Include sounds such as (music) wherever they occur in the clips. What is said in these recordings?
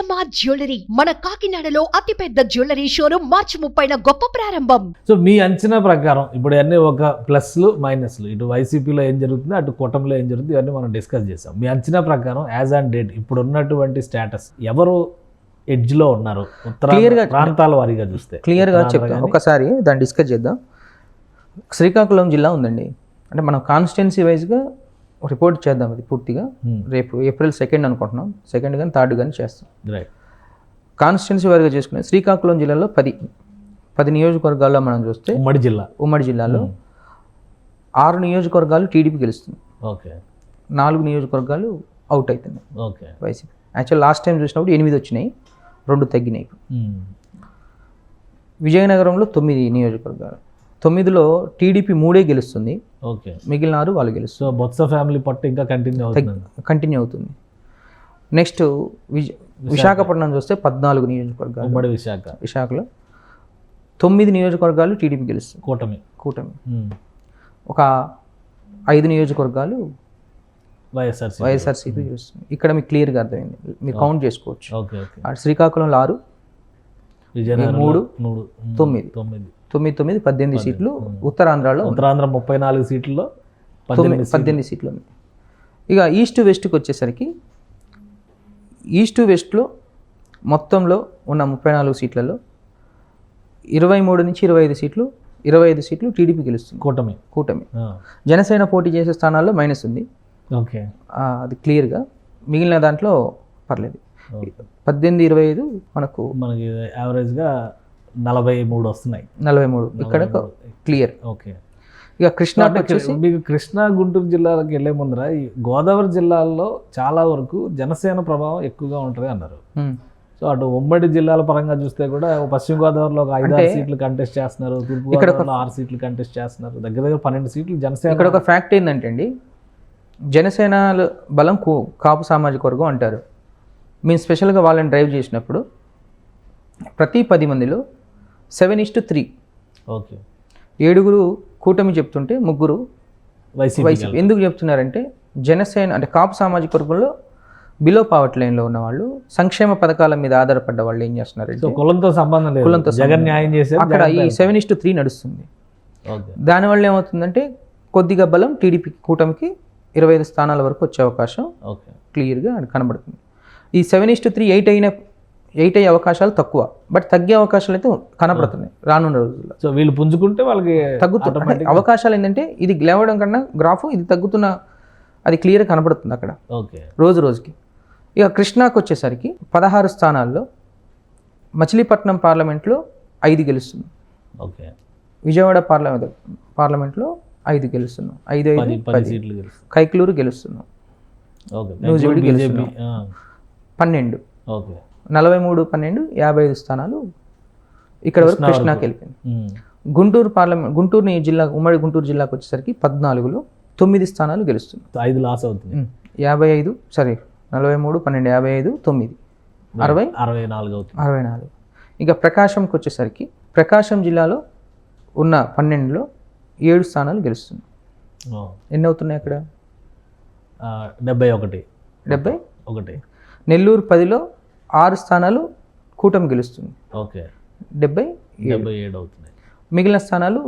CMR jewellery? మన కాకినాడలో అతిపెద్ద జ్యువెలరీ షోరూమ్ మార్చి ముప్పైన గొప్ప ప్రారంభం. సో మీ అంచనా ప్రకారం ఇప్పుడు అన్నీ ఒక ప్లస్లు మైనస్లు. ఇటు వైసీపీలో ఏం జరుగుతుంది అటు కూటమిలో ఏం జరుగుతుంది ఇవన్నీ మనం డిస్కస్ చేసాం మీ అంచనా ప్రకారం యాజ్ ఆన్ డేట్ ఇప్పుడు ఉన్నటువంటి స్టేటస్ ఎవరు ఎడ్జ్లో ఉన్నారు? ఉత్తర Clear గా- ప్రాంతాల వారీగా చూస్తే. క్లియర్గా ఉత్తరాంధ్ర చెప్తాం కానీ- ఒకసారి దాన్ని డిస్కస్ చేద్దాం. శ్రీకాకుళం జిల్లా ఉందండి. అంటే మనం కాన్స్టిట్యున్సీ వైజ్గా రిపోర్ట్ చేద్దాం అది పూర్తిగా. Hmm. రేపు ఏప్రిల్ సెకండ్ అనుకుంటున్నాం. సెకండ్ కానీ థర్డ్ కానీ చేస్తాం. రైట్ కాన్స్టిట్యున్సీ వారిగా చేసుకునే శ్రీకాకుళం జిల్లాలో పది పది నియోజకవర్గాల్లో మనం చూస్తే ఉమ్మడి జిల్లా. ఉమ్మడి జిల్లాలో ఆరు నియోజకవర్గాలు టీడీపీ గెలుస్తుంది. ఓకే నాలుగు నియోజకవర్గాలు అవుట్ అవుతున్నాయి okay YCP. Actual last time చూసినప్పుడు ఎనిమిది వచ్చినాయి. రెండు తగ్గినాయి. విజయనగరంలో తొమ్మిది నియోజకవర్గాలు. తొమ్మిదిలో టీడీపీ మూడే గెలుస్తుంది. ఓకే. మిగిలిన ఆరు వాళ్ళు గెలుస్తారు. సో బొత్స ఫ్యామిలీ పట్టు ఇంకా కంటిన్యూ అవుతుంది కంటిన్యూ అవుతుంది. నెక్స్ట్ విశాఖపట్నం చూస్తే పద్నాలుగు నియోజకవర్గాలు. ఉమ్మడి విశాఖ. విశాఖలో తొమ్మిది నియోజకవర్గాలు టీడీపీ గెలుస్తుంది. కూటమి. కూటమి. ఒక ఐదు నియోజకవర్గాలు వైఎస్ఆర్సీ వైఎస్ఆర్సీపీ గెలుస్తుంది. ఇక్కడ మీకు క్లియర్గా అర్థమైంది. మీరు కౌంట్ చేసుకోవచ్చు. Okay okay. అటు శ్రీకాకుళంలో ఆరు మూడు, మూడు. తొమ్మిది. తొమ్మిది. తొమ్మిది తొమ్మిది పద్దెనిమిది సీట్లు ఉత్తరాంధ్రలో. ఉత్తరాంధ్ర ముప్పై నాలుగు సీట్లలో తొమ్మిది పద్దెనిమిది సీట్లు ఉన్నాయి. ఇక ఈస్ట్ వెస్ట్కి వచ్చేసరికి ఈస్ట్ వెస్ట్లో మొత్తంలో ఉన్న ముప్పై నాలుగు సీట్లలో ఇరవై మూడు నుంచి ఇరవై ఐదు సీట్లు ఇరవై ఐదు సీట్లు టీడీపీ గెలుస్తుంది. కూటమి. కూటమి. జనసేన పోటీ చేసే స్థానాల్లో మైనస్ ఉంది. ఓకే. అది క్లియర్గా. మిగిలిన దాంట్లో పర్లేదు. పద్దెనిమిది ఇరవై ఐదు మనకు మనకి యావరేజ్గా నలభై మూడు వస్తున్నాయి. నలభై మూడు. ఇక్కడ క్లియర్. ఓకే. ఇక కృష్ణా మీకు కృష్ణా గుంటూరు జిల్లాలకు వెళ్ళే ముందర ఈ గోదావరి జిల్లాల్లో చాలా వరకు జనసేన ప్రభావం ఎక్కువగా ఉంటుంది అన్నారు. సో అటు ఉమ్మడి జిల్లాల పరంగా చూస్తే కూడా పశ్చిమ గోదావరిలో ఒక ఐదు ఆరు సీట్లు కంటెస్ట్ చేస్తున్నారు. తూర్పు గోదావరిలో ఆరు సీట్లు కంటెస్ట్ చేస్తున్నారు. దగ్గర దగ్గర పన్నెండు సీట్లు జనసేన ఇక్కడ ఒక ఫ్యాక్ట్ ఏంటంటే అండి జనసేన బలం కాపు సామాజిక వర్గం అంటారు. మేము స్పెషల్గా వాళ్ళని డ్రైవ్ చేసినప్పుడు ప్రతి పది మందిలో seven is two three. Okay. ఏడుగురు కూటమి చెప్తుంటే ముగ్గురు వైసీపీ ఎందుకు చెప్తున్నారంటే జనసేన అంటే కాపు సామాజిక వర్గంలో బిలో పావర్టీ లైన్లో ఉన్న వాళ్ళు సంక్షేమ పథకాల మీద ఆధారపడ్డ వాళ్ళు ఏం చేస్తున్నారంటే సో కులంతో సంబంధం లేదు. కులంతో జగన్ న్యాయం చేసే అక్కడ ఈ సెవెన్ ఇస్ టు త్రీ నడుస్తుంది. దానివల్ల ఏమవుతుందంటే కొద్దిగా బలం టీడీపీ కూటమికి ఇరవై ఐదు స్థానాల వరకు వచ్చే అవకాశం ఓకే. క్లియర్గా కనబడుతుంది. ఈ seven is two three eight అయిన ఎయిట్ అయ్యే అవకాశాలు తక్కువ. బట్ తగ్గే అవకాశాలు అయితే కనబడుతున్నాయి రానున్న రోజుల్లో. సో వీళ్ళు పుంజుకుంటే వాళ్ళకి తగ్గుతు అంటే అవకాశాలు ఏంటంటే ఇది లేవడం కన్నా గ్రాఫ్ ఇది తగ్గుతున్న అది క్లియర్ కనబడుతుంది అక్కడ. ఓకే. రోజు రోజుకి. ఇక కృష్ణాకు వచ్చేసరికి పదహారు స్థానాల్లో మచిలీపట్నం పార్లమెంట్లో ఐదు గెలుస్తుంది. ఓకే. విజయవాడ పార్లమెంట్ పార్లమెంట్లో ఐదు గెలుస్తున్నాం ఐదు ఐదు పది కైక్లూరు గెలుస్తున్నాం నూజివీడు బీజేపీ పన్నెండు. ఓకే. నలభై మూడు పన్నెండు యాభై ఐదు స్థానాలు ఇక్కడ వరకు కృష్ణాకి వెళ్ళిపోయింది. గుంటూరు పార్లమెంట్ గుంటూరు నీ జిల్లా ఉమ్మడి గుంటూరు జిల్లాకు వచ్చేసరికి పద్నాలుగులో తొమ్మిది స్థానాలు గెలుస్తుంది. ఐదు లాస్ అవుతుంది. యాభై ఐదు సారీ నలభై మూడు పన్నెండు యాభై ఐదు తొమ్మిది. అరవై? అరవై నాలుగు అవుతుంది. అరవై నాలుగు. ఇక ప్రకాశంకి వచ్చేసరికి ప్రకాశం జిల్లాలో ఉన్న పన్నెండులో ఏడు స్థానాలు గెలుస్తుంది. ఎన్ని అవుతున్నాయి అక్కడ? డెబ్బై ఒకటి. డెబ్బై? ఒకటి. నెల్లూరు పదిలో ఆరు స్థానాలు కూటమి గెలుస్తుంది. ఓకే. డెబ్బై డెబ్బై ఏడు అవుతున్నాయి. మిగిలిన స్థానాలు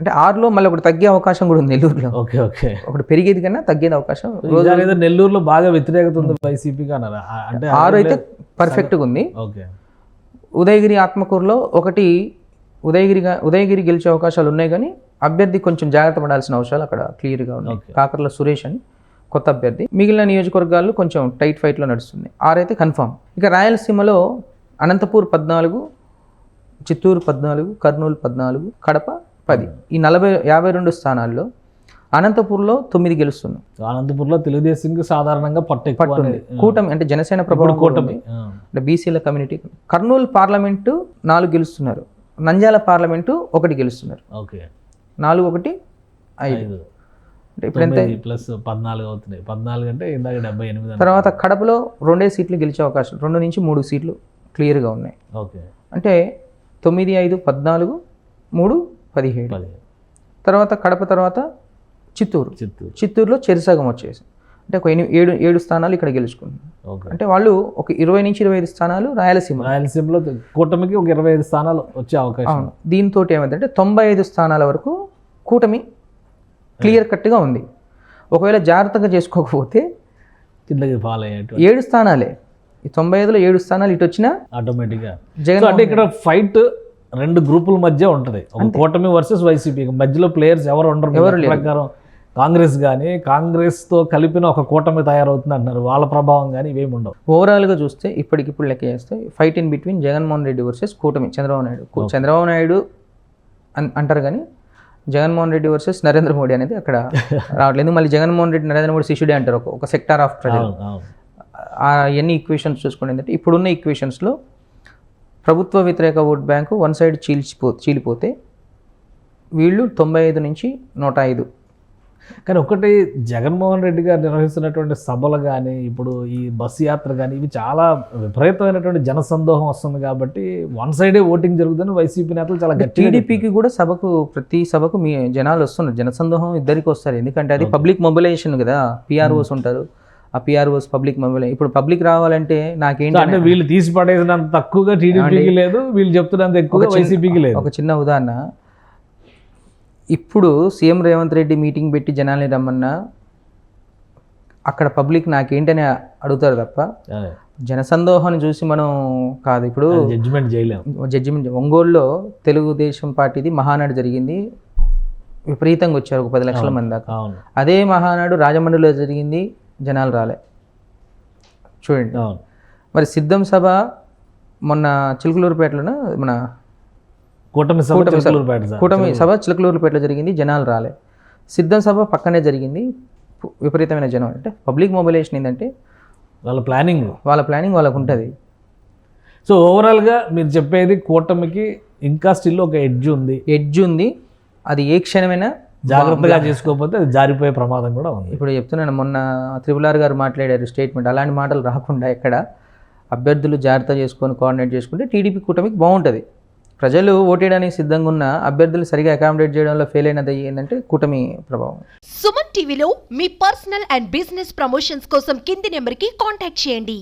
అంటే ఆరులో మళ్ళీ ఒకటి తగ్గే అవకాశం కూడా ఉంది నెల్లూరులో. Okay okay. ఒకటి పెరిగేది కన్నా తగ్గేది అవకాశం ఏదో నెల్లూరులో బాగా వ్యతిరేకత ఉంది వైసీపీకి అన్నారు. ఆ, అంటే ఆరు అయితే పర్ఫెక్ట్గా ఉంది. ఓకే. ఉదయగిరి ఆత్మకూరులో ఒకటి ఉదయగిరిగా ఉదయగిరి గెలిచే అవకాశాలు ఉన్నాయి కానీ అభ్యర్థి కొంచెం జాగ్రత్త పడాల్సిన అవసరాలు అక్కడ క్లియర్గా ఉన్నాయి. కాకర్ల సురేష్ అని. కొత్త అభ్యర్థి. మిగిలిన నియోజకవర్గాలు కొంచెం టైట్ ఫైట్లో నడుస్తుంది ఆరైతే కన్ఫామ్. ఇక రాయలసీమలో అనంతపూర్ పద్నాలుగు చిత్తూరు పద్నాలుగు కర్నూలు పద్నాలుగు కడప పది. ఈ నలభై యాభై రెండు స్థానాల్లో అనంతపూర్లో తొమ్మిది గెలుస్తున్నాం సో అనంతపూర్లో తెలుగుదేశంకి సాధారణంగా పట్టు పట్టుంది. కూటమి అంటే జనసేన ప్రభావం కూడా కూటమి. అంటే బీసీల కమ్యూనిటీ. కర్నూలు పార్లమెంటు నాలుగు గెలుస్తున్నారు. నంద్యాల పార్లమెంటు ఒకటి గెలుస్తున్నారు. ఓకే. నాలుగు ఒకటి ఐదు. ఇప్పుడు ఎంత ప్లస్ పద్నాలుగు అవుతున్నాయి. పద్నాలుగు అంటే ఇందాక డెబ్బై ఎనిమిది. తర్వాత కడపలో రెండే సీట్లు గెలిచే అవకాశం రెండు నుంచి మూడు సీట్లు క్లియర్గా ఉన్నాయి. ఓకే. అంటే తొమ్మిది ఐదు పద్నాలుగు మూడు పదిహేడు. పది తర్వాత కడప తర్వాత చిత్తూరు. చిత్తూరు. చిత్తూరులో చెరిసగం వచ్చేసి అంటే ఒక ఎనిమిది ఏడు ఏడు స్థానాలు ఇక్కడ గెలుచుకుంది ఓకే. అంటే వాళ్ళు ఒక ఇరవై నుంచి ఇరవై ఐదు స్థానాలు రాయలసీమ. రాయలసీమలో కూటమికి ఒక ఇరవై ఐదు స్థానాలు వచ్చే అవకాశం. దీంతో ఏమైందంటే తొంభై ఐదు స్థానాల వరకు కూటమి క్లియర్ కట్గా ఉంది. ఒకవేళ జాగ్రత్తగా చేసుకోకపోతే కిందకి ఫాలో అయ్యేట్టు ఏడు స్థానాలే. ఈ తొంభై ఐదులో ఏడు స్థానాలు ఇటు వచ్చినా ఆటోమేటిక్గా. జగన్ అంటే ఇక్కడ ఫైట్ రెండు గ్రూపుల మధ్య ఉంటది. కూటమి వర్సెస్ వైసీపీ. మధ్యలో ప్లేయర్స్ ఎవరు ఉండరు ఎవరు ప్రకారం కాంగ్రెస్ కానీ కాంగ్రెస్తో కలిపిన ఒక కూటమి తయారవుతుంది అంటున్నారు. వాళ్ళ ప్రభావం కానీ ఇవేమి ఉండవు. ఓవరాల్గా చూస్తే ఇప్పటికిప్పుడు లెక్క చేస్తే fight in between Jaganmohan Reddy versus కూటమి చంద్రబాబు నాయుడు. చంద్రబాబు నాయుడు అన్- అంటారు కానీ జగన్మోహన్ రెడ్డి వర్సెస్ నరేంద్ర మోడీ అనేది అక్కడ (laughs) రావట్లేదు మళ్ళీ జగన్మోహన్ రెడ్డి నరేంద్ర మోడీ శిష్యుడే అంటారు ఒక- ఒక సెక్టార్ ఆఫ్ ప్రజలు అవును, అవును. ఆ ఎన్ని ఈక్వేషన్స్ చూసుకోండి ఏంటంటే ఇప్పుడున్న ఈక్వేషన్స్లో ప్రభుత్వ వ్యతిరేక ఓట్ బ్యాంకు వన్ సైడ్ చీల్చిపో చీలిపోతే వీళ్ళు తొంభై ఐదు నుంచి నూట ఐదు కానీ ఒకటి జగన్మోహన్ రెడ్డి గారు నిర్వహిస్తున్నటువంటి సభలు కానీ ఇప్పుడు ఈ బస్సు యాత్ర కానీ ఇవి చాలా విపరీతమైనటువంటి జనసందోహం వస్తుంది కాబట్టి వన్ సైడే ఓటింగ్ జరుగుతుందని వైసీపీ నేతలు చాలా టీడీపీకి కూడా సభకు ప్రతి సభకు మీ జనాలు వస్తున్నారు. జనసందోహం ఇద్దరికి వస్తారు. ఎందుకంటే అది పబ్లిక్ మొబిలైజేషన్ కదా. పిఆర్ఓస్ ఉంటారు. ఆ పిఆర్ఓస్ పబ్లిక్ మొబిలై ఇప్పుడు పబ్లిక్ రావాలంటే నాకేంటి సో అంటే వీళ్ళు తీసి పడేసినంత తక్కువగా టీడీపీకి లేదు వీళ్ళు చెప్తున్నంత ఎక్కువగా వైసీపీకి లేదు. ఒక చిన్న ఉదాహరణ. ఇప్పుడు సీఎం రేవంత్ రెడ్డి మీటింగ్ పెట్టి జనాల్ని రమ్మన్నా అక్కడ పబ్లిక్ నాకేంటని అడుగుతారు తప్ప జనసందోహాన్ని చూసి మనం కాదు. ఇప్పుడు జడ్జిమెంట్ చేయలేము జడ్జిమెంట్ ఒంగోలులో తెలుగుదేశం పార్టీది మహానాడు జరిగింది. విపరీతంగా వచ్చారు ఒక పది లక్షల మంది దాకా. అదే మహానాడు రాజమండ్రిలో జరిగింది జనాలు రాలే. చూడండి. మరి సిద్ధం సభ మొన్న చిలుకలూరుపేటలోన? మన కూటమి సభ కూటమి సభ. చిలకలూరుపేటలో జరిగింది జనాలు రాలే. సిద్ధం సభ పక్కనే జరిగింది విపరీతమైన జనం. అంటే పబ్లిక్ మొబిలైజేషన్ ఏంటంటే వాళ్ళ ప్లానింగ్ వాళ్ళ ప్లానింగ్ వాళ్ళకు ఉంటుంది. సో ఓవరాల్గా మీరు చెప్పేది కూటమికి ఇంకా స్టిల్ ఒక ఎడ్జ్ ఉంది. ఎడ్జ్ ఉంది. అది ఏ క్షణమైనా జాగ్రత్తగా చేసుకోకపోతే అది జారిపోయే ప్రమాదం కూడా ఉంది. ఇప్పుడు చెప్తున్నాను మొన్న త్రిపుల్ ఆర్ గారు మాట్లాడారు స్టేట్మెంట్. అలాంటి మాటలు రాకుండా ఎక్కడ అభ్యర్థులు జాగ్రత్త చేసుకొని కోఆర్డినేట్ చేసుకుంటే టీడీపీ కూటమికి బాగుంటుంది. ప్రజలు ఓటేయడానికి సిద్ధంగా ఉన్న అభ్యర్థులు సరిగా అకామిడేట్ చేయడంలో ఫెయిల్ అయినది ఏంటంటే కూటమి ప్రభావం. సుమన్ టీవీలో మీ పర్సనల్ అండ్ బిజినెస్ ప్రమోషన్స్ కోసం కింది నెంబర్కి కాంటాక్ట్ చేయండి.